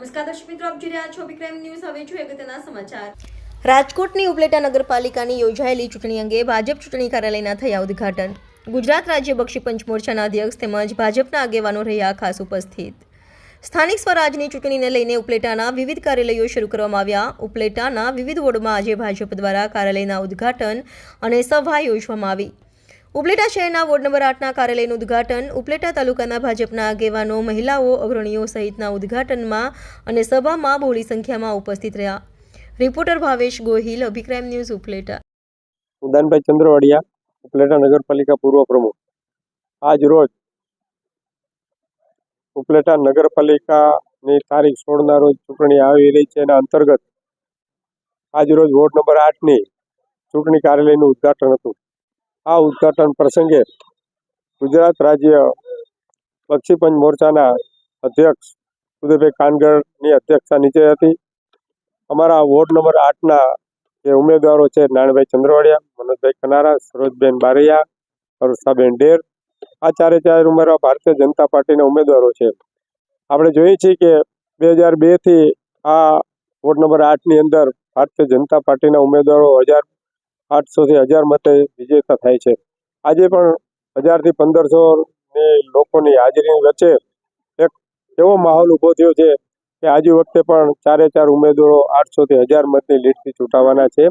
નમસ્કાર દર્શક મિત્રો, આપ જોઈ રહ્યા છો વિક્રમ ન્યૂઝ. હવે જોઈએ અગત્યના સમાચાર. રાજકોટની ઉપલેટા નગરપાલિકાની યોજાયેલી ચૂંટણી અંગે ભાજપ ચૂંટણી કાર્યાલયના થયા ઉદ્ઘાટન. ગુજરાત રાજ્ય બક્ષી પંચ મોરચાના અધ્યક્ષ તેમજ ભાજપના આગેવાનો રહ્યા ખાસ ઉપસ્થિત. સ્થાનિક સ્વરાજની ચૂંટણીને લઈને ઉપલેટાના વિવિધ કાર્યાલયો શરૂ કરવામાં આવ્યા. ઉપલેટાના વિવિધ વોર્ડમાં આજે ભાજપ દ્વારા કાર્યાલયના ઉદ્ઘાટન અને સભા યોજવામાં આવી. ઉપલેટા શહેરના વોર્ડ નંબર આઠના કાર્યાલયનું ઉદ્ઘાટન, ઉપલેટા તાલુકાના ભાજપના આગેવાનો, મહિલાઓ, અગ્રણીઓ સહિતના ઉદ્ઘાટનમાં અને સભામાં બહોળી સંખ્યામાં ઉપસ્થિત રહ્યા. Reporter Bhavesh Gohil, અભિક્રાઇમ news Upleta. ઉદાનભાઈ ચંદ્રવાડિયા, ઉપલેટા નગરપાલિકા પૂર્વ પ્રમુખ. આજ રોજ ઉપલેટા નગરપાલિકાની તારીખ સોળના રોજ ચૂંટણી આવી રહી છે. એના અંતર્ગત આજ રોજ વોર્ડ નંબર આઠની ચૂંટણી કાર્યાલયનું ઉદ્ઘાટન હતું. આ ઉદ્ઘાટન પ્રસંગે ગુજરાત રાજ્ય પક્ષીપંચ મોરચાના અધ્યક્ષ ઉદયભાઈ કાનગરની અધ્યક્ષતા નીચે હતી. અમારા વોર્ડ નંબર આઠના જે ઉમેદવારો છે નાણભાઈ ચંદ્રવાડિયા, મનોજભાઈ ખનારા સરોજબેન બારૈયા, અરુષાબેન ડેર, આ ચારે ચાર ઉમેદવાર ભારતીય જનતા પાર્ટીના ઉમેદવારો છે. આપણે જોઈએ છીએ કે બે હજાર બેથી આ વોર્ડ નંબર આઠની અંદર ભારતીય જનતા પાર્ટીના ઉમેદવારો હજાર આઠસોથી હજાર મતે વિજેતા થાય છે. આજે પણ હજારથી પંદરસો લોકોની હાજરીની વચ્ચે એક એવો માહોલ ઊભો થયો છે કે આજે વખતે પણ ચારે ચાર ઉમેદવારો આઠસોથી હજાર મતની લીડથી ચૂંટાવાના છે.